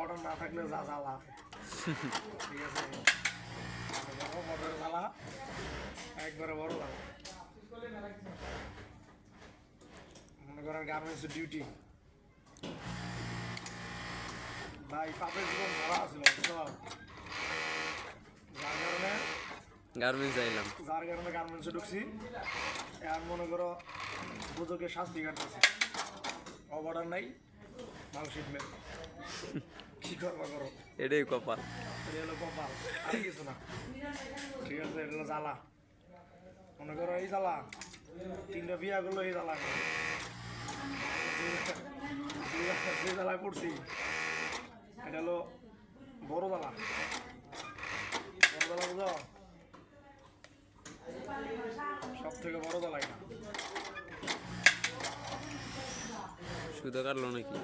Order না থাকলে যা জ্বালা। ঠিক আছে? অর্ডার জ্বালা একবারে বড় জ্বালা। মনে করেন গার্মেন্টস ডিউটি ভাই পাপের জীবন ভরা আছিল বুঝছ যার কারণে গার্মেন্টস যাইলাম। যার কারণে গার্মেন্টসে ঢুকছি। এখন মনে করো দুজকে শাস্তি কাটতেছে। অবর্ডার নাই মাল শিটমেন্ট কি করবা করো এটাই কপাল। এটা হলো কপাল আর কিছু না। ঠিক আছে এটা হলো জ্বালা। মনে করো এই জ্বালা তিনটা বিয়া করল এই জ্বালা যে জ্বালা করছি এটা হলো বড় জ্বালা। বড় জ্বালা বুঝো? সব থেকে বড় জ্বালা এটা। সুদা কাটলো নাকি?